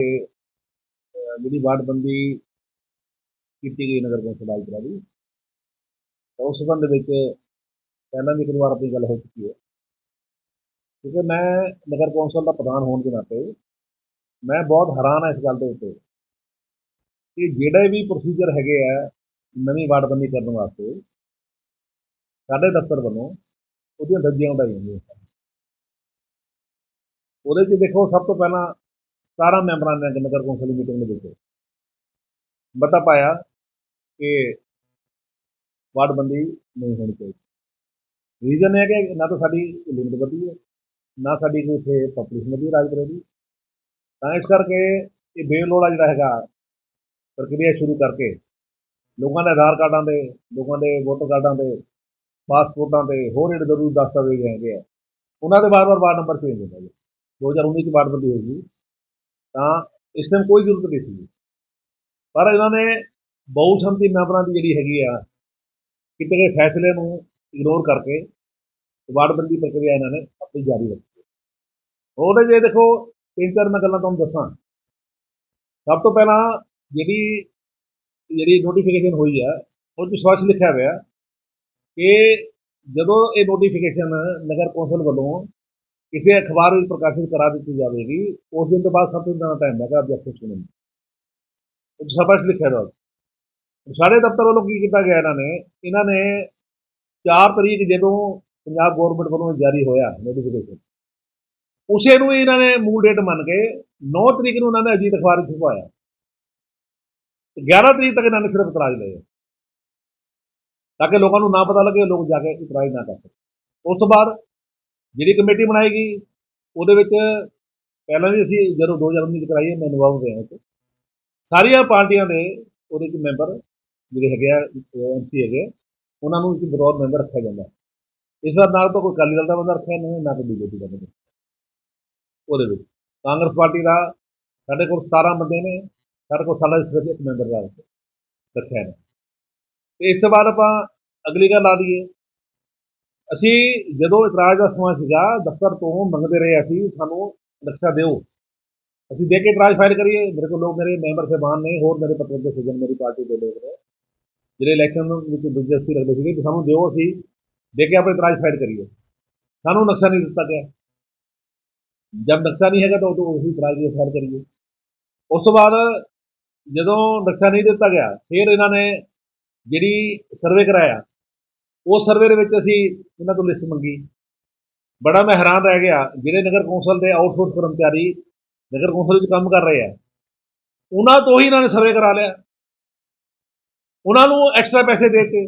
ਅਹ, ਜਿਹੜੀ ਵਾਰਡਬੰਦੀ ਕੀਤੀ ਗਈ ਨਗਰ ਕੌਂਸਲ ਆਜਪੁਰਾ ਦੀ ਉਸ ਸੰਬੰਧ ਵਿੱਚ ਪਹਿਲਾਂ ਵੀ ਇੱਕ ਦੋ ਵਾਰ ਆਪਣੀ ਗੱਲ ਹੋ ਚੁੱਕੀ ਹੈ। ਕਿਉਂਕਿ ਮੈਂ ਨਗਰ ਕੌਂਸਲ ਦਾ ਪ੍ਰਧਾਨ ਹੋਣ ਦੇ ਨਾਤੇ ਮੈਂ ਬਹੁਤ ਹੈਰਾਨ ਹਾਂ ਇਸ ਗੱਲ ਦੇ ਉੱਤੇ ਕਿ ਜਿਹੜੇ ਵੀ ਪ੍ਰੋਸੀਜਰ ਹੈਗੇ ਆ ਨਵੀਂ ਵਾਰਡਬੰਦੀ ਕਰਨ ਵਾਸਤੇ, ਸਾਡੇ ਦਫ਼ਤਰ ਵੱਲੋਂ ਉਹਦੀਆਂ ਧੱਜੀਆਂ ਉਡਾਈਆਂ ਜਾਂਦੀਆਂ ਉਹਦੇ 'ਚ ਦੇਖੋ ਸਭ ਤੋਂ ਪਹਿਲਾਂ 17 ਮੈਂਬਰਾਂ ਨੇ ਨਗਰ ਕੌਂਸਲ ਦੀ ਮੀਟਿੰਗ ਦੇ ਵਿੱਚ ਮਤਾ ਪਾਇਆ ਕਿ ਵਾਰਡਬੰਦੀ ਨਹੀਂ ਹੋਣੀ ਚਾਹੀਦੀ। ਰੀਜ਼ਨ ਇਹ ਹੈ ਕਿ ਨਾ ਤਾਂ ਸਾਡੀ ਲਿਮਿਟ ਵਧੀ ਹੈ, ਨਾ ਸਾਡੀ ਕੋਈ ਉੱਥੇ ਪਾਪੂਲੇਸ਼ਨ ਵਧੀ, ਰਾਜ ਕਰੇਗੀ ਤਾਂ ਇਸ ਕਰਕੇ ਇਹ ਬੇਲੋੜਾ ਜਿਹੜਾ ਹੈਗਾ, ਪ੍ਰਕਿਰਿਆ ਸ਼ੁਰੂ ਕਰਕੇ ਲੋਕਾਂ ਦੇ ਆਧਾਰ ਕਾਰਡਾਂ ਦੇ ਲੋਕਾਂ ਦੇ ਵੋਟਰ ਕਾਰਡਾਂ ਦੇ ਪਾਸਪੋਰਟਾਂ ਤੇ ਹੋਰ ਜਿਹੜੇ ਜ਼ਰੂਰੀ ਦਸਤਾਵੇਜ਼ ਹੈਗੇ ਆ, ਉਹਨਾਂ ਦੇ ਵਾਰ-ਵਾਰ ਵਾਰਡ ਨੰਬਰ ਚੇਂਜ ਹੁੰਦਾ ਜੀ। 2019 ਚ ਵਾਰਡਬੰਦੀ ਹੋਈ ਸੀ। ਤਾਂ ਇਸ ਟਾਈਮ ਕੋਈ ਜ਼ਰੂਰਤ ਨਹੀਂ ਸੀ। ਪਰ ਇਹਨਾਂ ਨੇ ਬਹੁ ਮੈਂਬਰਾਂ ਦੀ ਜਿਹੜੀ ਹੈਗੀ ਆ, ਕਿਤੇ ਗਏ ਫੈਸਲੇ ਨੂੰ ਇਗਨੋਰ ਕਰਕੇ ਵਾਰਡਬੰਦੀ ਪ੍ਰਕਿਰਿਆ ਇਹਨਾਂ ਨੇ ਆਪਣੀ ਜਾਰੀ ਰੱਖੀ ਉਹਦੇ ਜੇ ਦੇਖੋ, ਤਿੰਨ ਚਾਰ ਮੈਂ ਗੱਲਾਂ ਤੁਹਾਨੂੰ ਦੱਸਾਂ। ਸਭ ਤੋਂ ਪਹਿਲਾਂ ਜਿਹੜੀ ਜਿਹੜੀ ਨੋਟੀਫਿਕੇਸ਼ਨ ਹੋਈ ਆ ਉਹ 'ਚ ਸਪਸ਼ਟ ਲਿਖਿਆ ਹੋਇਆ ਕਿ ਜਦੋਂ ਇਹ ਨੋਟੀਫਿਕੇਸ਼ਨ ਨਗਰ ਕੌਂਸਲ ਵੱਲੋਂ ਕਿਸੇ ਅਖਬਾਰ ਵਿੱਚ ਪ੍ਰਕਾਸ਼ਿਤ ਕਰਾ ਦਿੱਤੀ ਜਾਵੇਗੀ, ਉਸ ਦਿਨ ਤੋਂ ਬਾਅਦ ਸਭ ਤੋਂ ਜ਼ਿਆਦਾ ਟਾਈਮ ਹੈਗਾ ਆਬਜੈਕਸ਼ਨ ਸੁਣਨ ਨੂੰ। 'ਚ ਸਪਸ਼ਟ ਲਿਖਿਆ ਹੋਇਆ। ਸਾਡੇ ਦਫ਼ਤਰ ਵੱਲੋਂ ਕੀ ਕੀਤਾ ਗਿਆ ਇਹਨਾਂ ਨੇ? ਇਹਨਾਂ ਨੇ 4 ਤਰੀਕ ਜਦੋਂ ਪੰਜਾਬ ਗਵਰਨਮੈਂਟ ਵੱਲੋਂ ਜਾਰੀ ਹੋਇਆ ਨੋਟੀਫਿਕੇਸ਼ਨ ਉਸੇ ਨੂੰ ਇਹਨਾਂ ਨੇ ਮੂਲ ਡੇਟ ਮੰਨ ਕੇ 9 ਤਰੀਕ ਨੂੰ ਉਹਨਾਂ ਨੇ ਅਜੀਤ ਅਖਬਾਰ ਵਿੱਚ ਛਪਵਾਇਆ। 11 ਤਰੀਕ ਤੱਕ ਇਹਨਾਂ ਨੇ ਸਿਰਫ ਇਤਰਾਜ਼ ਲਏ। ਤਾਂ ਕਿ ਲੋਕਾਂ ਨੂੰ ਨਾ ਪਤਾ ਲੱਗੇ, ਲੋਕ ਜਾ ਕੇ ਇਤਰਾਜ਼ ਨਾ ਕਰ ਸਕਣ। ਉਸ ਤੋਂ ਬਾਅਦ ਜਿਹੜੀ ਕਮੇਟੀ ਬਣਾਏਗੀ, ਉਹਦੇ ਵਿੱਚ ਪਹਿਲਾਂ ਵੀ ਅਸੀਂ ਜਦੋਂ 2019 ਚ ਕਰਾਈ, ਮੈਂ ਇਨਵੋਲਵ ਰਿਹਾ ਉਹ ਸਾਰੀਆਂ ਪਾਰਟੀਆਂ ਦੇ ਉਹਦੇ ਚ ਮੈਂਬਰ ਜਿਹੜੇ ਹੈਗੇ ਆ ਐਮਸੀ ਹੈਗੇ ਉਹਨਾਂ ਨੂੰ ਇੱਕ ਬਤੌਰ ਮੈਂਬਰ ਰੱਖਿਆ ਜਾਂਦਾ। ਇਸ ਵਾਰ ਨਾਲ ਤਾਂ ਕੋਈ ਅਕਾਲੀ ਦਲ ਦਾ ਬੰਦਾ ਰੱਖਿਆ ਨਹੀਂ, ਨਾ ਕੋਈ ਬੀਜੇਪੀ ਦਾ ਬੰਦਾ। ਉਹਦੇ ਵਿੱਚ ਕਾਂਗਰਸ ਪਾਰਟੀ ਦਾ ਸਾਡੇ ਕੋਲ 17 ਬੰਦੇ ਨੇ, ਸਾਡੇ ਕੋਲ ਸਾਡਾ ਸਿਰਫ ਇੱਕ ਮੈਂਬਰ ਦਾ ਰੱਖਿਆ। ਨੇ ਤੇ ਇਸ ਤੋਂ ਬਾਅਦ ਆਪਾਂ ਅਗਲੀ ਗੱਲ ਆ ਲਈਏ। ਅਸੀਂ ਜਦੋਂ ਇਤਰਾਜ਼ ਦਾ ਸਮਾਂ ਸੀਗਾ, ਦਫ਼ਤਰ ਤੋਂ ਮੰਗਦੇ ਰਹੇ ਅਸੀਂ, ਸਾਨੂੰ ਨਕਸ਼ਾ ਦਿਓ। ਅਸੀਂ ਦੇ ਕੇ ਇਤਰਾਜ਼ ਫਾਈਲ ਕਰੀਏ। ਮੇਰੇ ਕੋਲ ਲੋਕ ਮੇਰੇ ਮੈਂਬਰ ਸਾਹਿਬਾਨ ਨੇ, ਹੋਰ ਮੇਰੇ ਪੱਤਰ ਦੇ ਸੱਜਣ, ਮੇਰੀ ਪਾਰਟੀ ਦੇ ਲੋਕ ਨੇ, ਜਿਹੜੇ ਇਲੈਕਸ਼ਨ ਵਿੱਚ ਦਿਲਚਸਪੀ ਰੱਖਦੇ ਸੀਗੇ ਕਿ ਸਾਨੂੰ ਦਿਓ ਅਸੀਂ, ਦੇ ਕੇ ਆਪਣੇ ਇਤਰਾਜ਼ ਫਾਈਲ ਕਰੀਏ। ਸਾਨੂੰ ਨਕਸ਼ਾ ਨਹੀਂ ਦਿੱਤਾ ਗਿਆ। ਜਦ ਨਕਸ਼ਾ ਨਹੀਂ ਹੈਗਾ ਤਾਂ ਉਦੋਂ ਅਸੀਂ ਇਤਰਾਜ਼ ਦੀ ਫਾਈਲ ਕਰੀਏ। ਉਸ ਤੋਂ ਬਾਅਦ ਜਦੋਂ ਨਕਸ਼ਾ ਨਹੀਂ ਦਿੱਤਾ ਗਿਆ, ਫਿਰ ਇਹਨਾਂ ਨੇ ਜਿਹੜੀ ਸਰਵੇ ਕਰਾਇਆ ਉਸ ਸਰਵੇ ਦੇ ਵਿੱਚ ਅਸੀਂ ਇਹਨਾਂ ਤੋਂ ਲਿਸਟ ਮੰਗੀ। ਬੜਾ ਮੈਂ ਹੈਰਾਨ ਰਹਿ ਗਿਆ, ਜਿਹੜੇ ਨਗਰ ਕੌਂਸਲ ਦੇ ਆਊਟਸੋਰਸ ਕਰਮਚਾਰੀ ਨਗਰ ਕੌਂਸਲ ਵਿੱਚ ਕੰਮ ਕਰ ਰਹੇ ਆ, ਉਹਨਾਂ ਤੋਂ ਹੀ ਇਹਨਾਂ ਨੇ ਸਰਵੇ ਕਰਾ ਲਿਆ। ਉਹਨਾਂ ਨੂੰ ਐਕਸਟਰਾ ਪੈਸੇ ਦੇ ਕੇ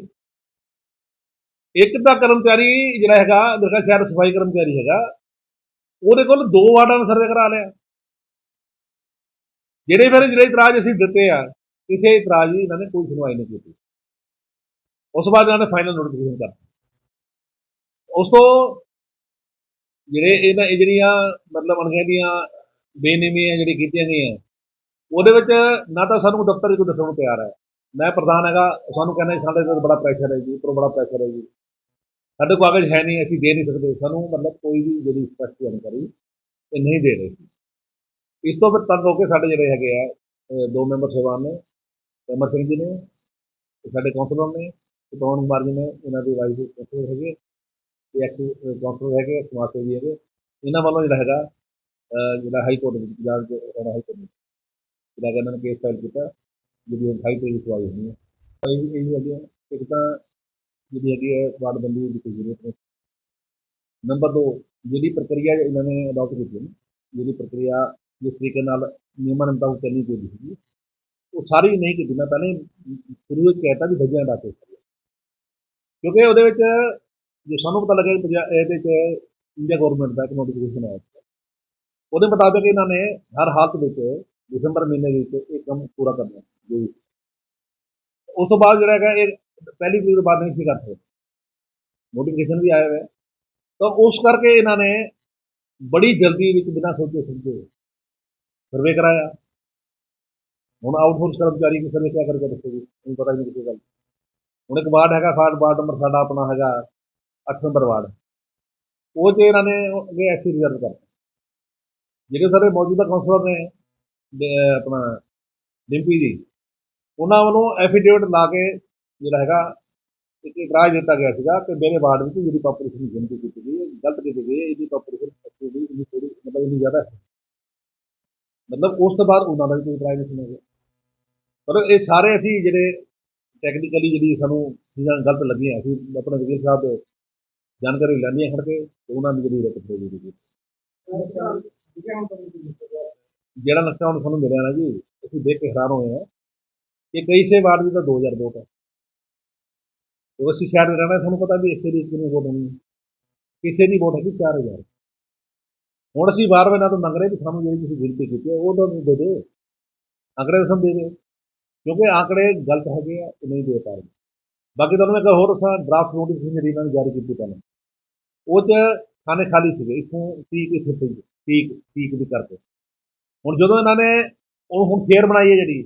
ਇੱਕ ਤਾਂ ਕਰਮਚਾਰੀ ਜਿਹੜਾ ਹੈਗਾ, ਮੇਰਾ ਸ਼ਹਿਰ ਸਫ਼ਾਈ ਕਰਮਚਾਰੀ ਹੈਗਾ, ਉਹਦੇ ਕੋਲ ਦੋ ਵਾਰਡਾਂ ਦਾ ਸਰਵੇ ਕਰਾ ਲਿਆ। ਜਿਹੜੇ ਫਿਰ ਜਿਹੜੇ ਇਤਰਾਜ਼ ਅਸੀਂ ਦਿੱਤੇ ਆ, ਕਿਸੇ ਇਤਰਾਜ਼ ਦੀ ਇਹਨਾਂ ਨੇ ਕੋਈ ਸੁਣਵਾਈ ਨਹੀਂ ਕੀਤੀ। ਉਸ ਤੋਂ ਬਾਅਦ ਇਹਨਾਂ ਨੇ ਫਾਈਨਲ ਨੋਟੀਫਿਕੇਸ਼ਨ ਕਰਤਾ ਉਸ ਤੋਂ ਜਿਹੜੇ ਇਹਨਾਂ ਇਹ ਜਿਹੜੀਆਂ ਮਤਲਬ ਅਣਗਹਿਲੀਆਂ ਬੇਨਿਯਮੀਆਂ ਜਿਹੜੀ ਕੀਤੀਆਂ ਗਈਆਂ, ਉਹਦੇ ਵਿੱਚ ਨਾ ਤਾਂ ਸਾਨੂੰ ਦਫ਼ਤਰ ਵਿੱਚ ਦੱਸਣ ਨੂੰ ਤਿਆਰ ਹੈ। ਮੈਂ ਪ੍ਰਧਾਨ ਹੈਗਾ, ਸਾਨੂੰ ਕਹਿੰਦਾ ਜੀ, ਸਾਡੇ ਤੇ ਬੜਾ ਪ੍ਰੈਸ਼ਰ ਹੈ ਜੀ, ਉੱਪਰੋਂ ਬੜਾ ਪ੍ਰੈਸ਼ਰ ਹੈ ਜੀ। ਸਾਡੇ ਕੋਲ ਕਾਗਜ਼ ਹੈ ਨਹੀਂ, ਅਸੀਂ ਦੇ ਨਹੀਂ ਸਕਦੇ। ਸਾਨੂੰ ਮਤਲਬ ਕੋਈ ਵੀ ਜਿਹੜੀ ਸਪਸ਼ਟ ਜਾਣਕਾਰੀ ਇਹ ਨਹੀਂ ਦੇ ਰਹੇ। ਇਸ ਤੋਂ ਫਿਰ ਤੰਗ ਹੋ ਕੇ ਸਾਡੇ ਜਿਹੜੇ ਹੈਗੇ ਆ ਦੋ ਮੈਂਬਰ ਸਾਹਿਬਾਨ ਨੇ, ਅਮਰ ਸਿੰਘ ਜੀ ਨੇ, ਸਾਡੇ ਕੌਂਸਲਰ ਨੇ ਪਵਨ ਕੁਮਾਰ ਜੀ ਨੇ ਇਹਨਾਂ ਦੀ ਵਾਈਸ ਕੌਂਸਲਰ ਹੈਗੇ ਤੇ ਐਕਸ ਕੌਂਸਲਰ ਹੈਗੇ ਸਮਾਜ ਸੇਵੀ ਹੈਗੇ ਇਹਨਾਂ ਵੱਲੋਂ ਜਿਹੜਾ ਹੈਗਾ ਜਿਹੜਾ ਹਾਈ ਕੋਰਟ ਵਿੱਚ ਪੰਜਾਬ ਦੇ ਹਾਈ ਕੋਰਟ ਵਿੱਚ ਜਿਹੜਾ ਕਿ ਇਹਨਾਂ ਨੇ ਕੇਸ ਫਾਈਲ ਕੀਤਾ ਜਿਹਦੀ ਹੁਣ ਹਾਈ ਤਰੀਕ ਸਵਾਈ ਹੋਣੀ ਹੈ ਇਹ ਇਹ ਵੀ ਹੈਗੇ ਆ। ਇੱਕ ਤਾਂ ਜਿਹੜੀ ਹੈਗੀ ਹੈ ਵਾਰਡਬੰਦੀ ਦੀ ਜ਼ਰੂਰਤ ਨਹੀਂ। ਨੰਬਰ 2 ਜਿਹੜੀ ਪ੍ਰਕਿਰਿਆ ਇਹਨਾਂ ਨੇ ਅਡਾਪਟ ਕੀਤੀ ਹੈ ਜਿਹੜੀ ਪ੍ਰਕਿਰਿਆ ਜਿਸ ਤਰੀਕੇ ਨਾਲ ਨਿਯਮਾਂ ਦੇ ਮੁਤਾਬਕ ਚੱਲਣੀ ਚਾਹੀਦੀ ਸੀ, ਉਹ ਸਾਰੀ ਨਹੀਂ ਕੀਤੀ। ਮੈਂ ਪਹਿਲਾਂ ਹੀ ਸ਼ੁਰੂ ਵਿੱਚ ਕਹਿਤਾ ਵੀ ਭੱਜਿਆ ਦਾ ਕੇਸ ਕਿਉਂਕਿ ਉਹਦੇ ਵਿੱਚ ਜੋ ਸਾਨੂੰ ਪਤਾ ਲੱਗਿਆ ਕਿ ਇਹਦੇ ਚ ਇੰਡੀਆ ਗਵਰਨਮੈਂਟ ਦਾ ਇੱਕ ਨੋਟੀਫਿਕੇਸ਼ਨ ਆਇਆ ਸੀ ਉਹਦੇ ਮੁਤਾਬਕ ਇਹਨਾਂ ਨੇ ਹਰ ਹਾਲਤ ਵਿੱਚ ਦਸੰਬਰ ਮਹੀਨੇ ਵਿੱਚ ਇਹ ਕੰਮ ਪੂਰਾ ਕਰਨਾ ਜੋ ਉਸ ਤੋਂ ਬਾਅਦ ਜਿਹੜਾ ਹੈਗਾ, ਇਹ ਪਹਿਲੀ ਵੀਕ ਤੋਂ ਬਾਅਦ ਨਹੀਂ ਸੀ ਕਰ ਸਕਦੇ ਨੋਟੀਫਿਕੇਸ਼ਨ ਵੀ ਆਇਆ ਹੋਇਆ। ਤਾਂ ਉਸ ਕਰਕੇ ਇਹਨਾਂ ਨੇ ਬੜੀ ਜਲਦੀ ਵਿੱਚ ਬਿਨਾਂ ਸੋਚੇ ਸਮਝੇ ਸਰਵੇ ਕਰਾਇਆ। ਹੁਣ ਆਊਟਸੋਰਸ ਕਰਮਚਾਰੀ ਕੀ ਸਰਵੇ ਕਿਆ ਕਰਕੇ ਦੱਸੋਗੇ ਤੁਹਾਨੂੰ ਪਤਾ ਹੀ ਨਹੀਂ ਕਿਸੇ ਗੱਲ। ਹੁਣ ਇੱਕ ਵਾਰਡ ਹੈਗਾ ਖਾਟ ਵਾਰਡ ਨੰਬਰ ਸਾਡਾ ਆਪਣਾ ਹੈਗਾ 8 ਨੰਬਰ ਵਾਰਡ। ਉਹ 'ਚ ਇਹਨਾਂ ਨੇ ਅੱਗੇ ਐਸੀ ਰਿਜ਼ਰਵ ਕਰਤਾ। ਜਿਹੜੇ ਸਾਡੇ ਮੌਜੂਦਾ ਕਾਉਂਸਲਰ ਨੇ ਆਪਣਾ ਡਿੰਪੀ ਜੀ, ਉਹਨਾਂ ਵੱਲੋਂ ਐਫੀਡੇਵਿਟ ਲਾ ਕੇ ਜਿਹੜਾ ਹੈਗਾ, ਇੱਕ ਇਤਰਾਜ਼ ਦਿੱਤਾ ਗਿਆ ਸੀਗਾ ਕਿ ਮੇਰੇ ਵਾਰਡ ਵਿੱਚ ਜਿਹੜੀ ਪਾਪੂਲੇਸ਼ਨ ਗਿਣਤੀ ਕੀਤੀ ਗਈ ਹੈ, ਗਲਤ ਕੀਤੀ ਗਈ ਹੈ, ਇਹਦੀ ਪਾਪੂਲੇਸ਼ਨ ਅੱਛੀ ਇੰਨੀ ਥੋੜੀ ਮਤਲਬ ਇੰਨੀ ਜ਼ਿਆਦਾ ਹੈ। ਮਤਲਬ ਉਸ ਤੋਂ ਬਾਅਦ ਉਹਨਾਂ ਦਾ ਵੀ ਕੋਈ ਇਤਰਾਜ਼ ਨਹੀਂ ਸੁਣਿਆ ਗਿਆ ਪਰ ਇਹ ਸਾਰੇ ਅਸੀਂ ਜਿਹੜੇ ਟੈਕਨੀਕਲੀ ਜਿਹੜੀ ਸਾਨੂੰ ਚੀਜ਼ਾਂ ਗਲਤ ਲੱਗੀਆਂ, ਅਸੀਂ ਆਪਣੇ ਵਕੀਲ ਸਾਹਿਬ ਤੋਂ ਜਾਣਕਾਰੀ ਲੈਣੀ ਹੈ ਖੜ ਕੇ, ਤੇ ਉਹਨਾਂ ਦੀ ਜਿਹੜੀ ਰਿਪੋਰਟ ਦੇ ਦਿੱਤੀ ਜਿਹੜਾ ਨਕਸ਼ਾ ਹੁਣ ਸਾਨੂੰ ਮਿਲਿਆ ਨਾ ਜੀ, ਅਸੀਂ ਦੇਖ ਕੇ ਹੈਰਾਨ ਹੋਏ ਹਾਂ। ਕਿ ਕਈ ਸੇ ਵਾਰ ਵਿੱਚ ਤਾਂ 2000 ਵੋਟ ਹੈ ਤੇ। ਅਸੀਂ ਸ਼ਹਿਰ ਦੇ ਰਹਿਣਾ, ਸਾਨੂੰ ਪਤਾ ਵੀ ਇਸੇ ਦੀ ਕਿੰਨੀ ਵੋਟ ਹੋਣੀ ਹੈ। ਕਿਸੇ ਦੀ ਵੋਟ ਹੈਗੀ 4000 ਹੁਣ ਅਸੀਂ ਵਾਰ ਵਾਰ ਇਹਨਾਂ ਤੋਂ ਮੰਗ ਰਹੇ ਕਿ ਸਾਨੂੰ ਜਿਹੜੀ ਤੁਸੀਂ ਗਿਣਤੀ ਕੀਤੀ ਉਹ ਤਾਂ ਦੇ ਦਿਓ ਅੰਕੜੇ ਸਾਨੂੰ ਦੇ ਦਿਓ ਕਿਉਂਕਿ ਆંકੜੇ ਗਲਤ ਹੈਗੇ ਆ ਤੇ ਨਹੀਂ ਦੇ ਪਾ ਰਹੇ। ਬਾਕੀ ਤੁਹਾਨੂੰ ਮੈਂ ਹੋਰ ਦੱਸਾਂ ਡਰਾਫਟ ਨੋਟੀਫਿਕੇਸ਼ਨ ਜਿਹੜੀ ਇਹਨਾਂ ਨੇ ਜਾਰੀ ਕੀਤੀ ਪਹਿਲਾਂ। ਉਹ 'ਚ ਖਾਨੇ ਖਾਲੀ ਸੀਗੇ, ਇੱਥੋਂ ਤੀਕ ਇੱਥੇ ਤੀਕ ਤੀਕ ਤੀਕ ਦੀ ਕਰਕੇ। ਹੁਣ ਜਦੋਂ ਇਹਨਾਂ ਨੇ ਉਹ ਹੁਣ ਫੇਰ ਬਣਾਈ ਹੈ ਜਿਹੜੀ,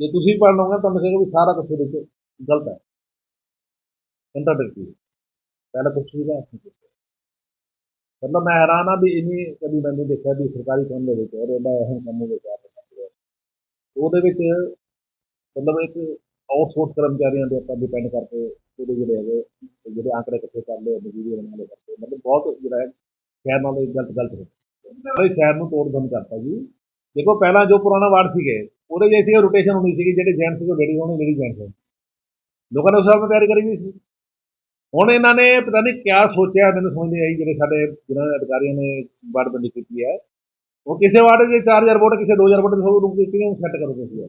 ਜੇ ਤੁਸੀਂ ਪੜ੍ਹ ਲਓਗੇ, ਤੁਹਾਨੂੰ ਲੱਗੇਗਾ ਵੀ ਸਾਰਾ ਕੁਝ ਇਹਦੇ ਵਿੱਚ ਗਲਤ ਹੈ। ਕੰਟਰਡਿਕਟਰੀ ਪਹਿਲਾਂ ਕੁਝ ਵੀ ਨਾ ਮਤਲਬ ਮੈਂ ਹੈਰਾਨ ਆ ਵੀ ਇੰਨੀ ਕਦੀ ਮੈਨੂੰ ਦੇਖਿਆ ਵੀ ਸਰਕਾਰੀ ਕੰਮ ਦੇ ਵਿੱਚ ਔਰ ਇਹਦਾ ਅਹਿਮ ਕੰਮ ਦੇ ਉਹਦੇ ਵਿੱਚ ਮਤਲਬ ਇੱਕ ਆਊਟਸੋਰਸ ਕਰਮਚਾਰੀਆਂ ਦੇ ਆਪਾਂ ਡਿਪੈਂਡ ਕਰਕੇ ਉਹਦੇ ਜਿਹੜੇ ਹੈਗੇ ਜਿਹੜੇ ਆંકੜੇ ਇਕੱਠੇ ਕਰ ਲਏ ਮਜ਼ਦੂਰੀ ਬਣਾ ਲਏ ਕਰਕੇ ਮਤਲਬ ਬਹੁਤ ਜਿਹੜਾ ਹੈ, ਸ਼ਹਿਰ ਨਾਲ ਇਹ ਗਲਤ ਗਲਤ ਹੋ ਸਾਰੇ ਸ਼ਹਿਰ ਨੂੰ ਤੋੜ ਬੰਦ ਕਰਤਾ ਜੀ। ਦੇਖੋ, ਪਹਿਲਾਂ ਜੋ ਪੁਰਾਣਾ ਵਾਰਡ ਸੀਗੇ, ਉਹਦੇ ਜੇ ਸੀਗੇ ਰੋਟੇਸ਼ਨ ਹੋਣੀ ਸੀਗੀ, ਜਿਹੜੇ ਜੈਂਟਸ ਸੀਗੇ ਲੇਡੀ ਹੋਣੀ ਲੇਡੀ ਜੈਂਟਸ ਹੋਣੀ। ਲੋਕਾਂ ਨੇ ਉਸ ਹਿਸਾਬ ਨਾਲ ਤਿਆਰੀ ਕਰੀ ਹੋਈ ਸੀ। ਹੁਣ ਇਹਨਾਂ ਨੇ ਪਤਾ ਨਹੀਂ ਕਿਆ ਸੋਚਿਆ, ਮੈਨੂੰ ਸਮਝ ਨਹੀਂ ਆਈ, ਜਿਹੜੇ ਸਾਡੇ ਜਿਹਨਾਂ ਦੇ ਅਧਿਕਾਰੀਆਂ ਨੇ ਵਾਰਡਬੰਦੀ ਕੀਤੀ ਹੈ। ਉਹ ਕਿਸੇ ਵਾਰਡ ਦੇ 4000 ਵੋਟ, ਕਿਸੇ 2000 ਵੋਟ ਸਭ ਨੂੰ ਕਿਵੇਂ ਸੈੱਟ ਕਰੋਗੇ ਤੁਸੀਂ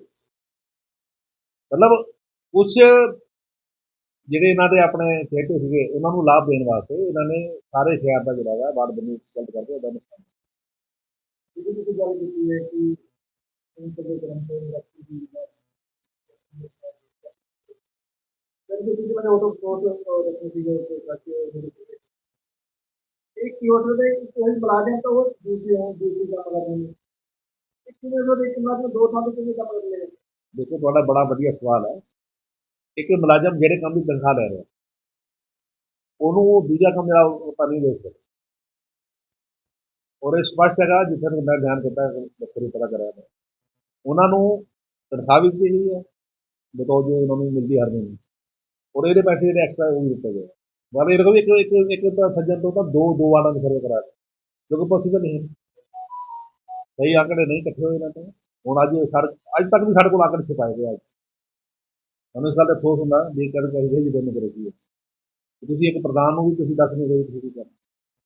ਮਤਲਬ ਕੁਝ ਜਿਹੜੇ ਇਹਨਾਂ ਦੇ ਆਪਣੇ ਚੇਤੇ ਸੀਗੇ, ਉਹਨਾਂ ਨੂੰ ਲਾਭ ਦੇਣ ਵਾਸਤੇ ਇਹਨਾਂ ਨੇ ਸਾਰੇ ਸ਼ਹਿਰ ਦਾ ਜਿਹੜਾ ਹੈ ਵਾਰਡਬੰਦੀ ਗਲਤ ਕਰਕੇ ਉਹਦਾ ਨੁਕਸਾਨ ਜਿਹਦੀ ਤੁਸੀਂ ਗੱਲ ਕੀਤੀ ਹੈ ਕਿ ਇੰਟਰ ਕਰਮਚਾਰੀ ਰੱਖੀ ਦੀ ਹੈ? ਜਦੋਂ ਤੁਸੀਂ ਮੈंने ਆਟੋ ਕੋਟ ਰੱਖੀ ਸੀ ਜੋ ਇੱਕ ਕਿਉਟ ਦੇ ਕੋਈ ਮੁਲਾਜ਼ਮ ਤਾਂ ਉਹ ਦੂਸਰੀ ਹੋ ਦੂਸਰੀ ਕੰਮ ਕਰ ਰਹੇ ਨੇ। ਇੱਕ ਕਿਵੇਂ ਦੇ ਇੱਕ ਮੁਲਾਜ਼ਮ ਦੋ ਥਾਂ ਤੇ ਕਿਵੇਂ ਕੰਮ ਕਰ ਰਹੇ ਨੇ? ਦੇਖੋ, ਤੁਹਾਡਾ ਬੜਾ ਵਧੀਆ ਸਵਾਲ ਹੈ। ਇੱਕ ਮੁਲਾਜ਼ਮ ਜਿਹੜੇ ਕੰਮ ਦੀ ਤਨਖਾਹ ਲੈ ਰਿਹਾ। ਉਹਨੂੰ ਦੂਜਾ ਕੰਮ ਜਿਹੜਾ ਆਪਾਂ ਨਹੀਂ ਦੇ ਸਕਦੇ। ਔਰ ਇਹ ਸਪਸ਼ਟ ਹੈਗਾ, ਜਿੱਥੇ ਤੱਕ ਮੈਂ ਧਿਆਨ ਦਿੱਤਾ ਬੱਕਰੀ ਪਤਾ ਕਰਿਆ ਮੈਂ ਉਹਨਾਂ ਨੂੰ ਤਨਖਾਹ ਵੀ ਦਿੱਤੀ ਹੈ, ਬਤੌਰ ਜੋ ਉਹਨਾਂ ਨੂੰ ਮਿਲਦੀ ਹਰ ਮਹੀਨੇ। ਔਰ ਇਹਦੇ ਪੈਸੇ ਜਿਹੜੇ ਐਕਸਟਰਾ ਉਹ ਵੀ ਦਿੱਤੇ ਗਏ। ਮਤਲਬ ਇਹ ਦੇਖੋ ਇੱਕ ਇੱਕ ਇੱਕ ਤਾਂ ਸੱਜਣ ਤੋਂ ਤਾਂ ਦੋ ਦੋ ਵਾਰਾਂ ਦੇ ਸਰਵੇ ਕਰਾ ਜੋ ਪੋਸੀਬਲ ਨਹੀਂ ਹੈ। ਸਹੀ ਆંકੜੇ ਨਹੀਂ ਇਕੱਠੇ ਹੋਏ ਇਹਨਾਂ ਤੋਂ। ਹੁਣ ਅੱਜ ਸਾਡੇ ਅੱਜ ਤੱਕ ਵੀ ਸਾਡੇ ਕੋਲ ਆંકੜੇ ਛਪਾਏ ਗਏ ਅੱਜ ਸਾਨੂੰ ਇਸ ਗੱਲ ਦਾ ਅਫਸੋਸ ਹੁੰਦਾ ਵੀ ਕਰ ਚਾਹੀਦੇ ਜਿਹਦੇ ਨੂੰ ਕਰੇ ਤੁਸੀਂ ਇੱਕ ਪ੍ਰਧਾਨ ਨੂੰ ਵੀ ਤੁਸੀਂ ਦੱਸ ਨਹੀਂ ਰਹੇ ਤੁਸੀਂ ਕੀ ਕਰਨਾ।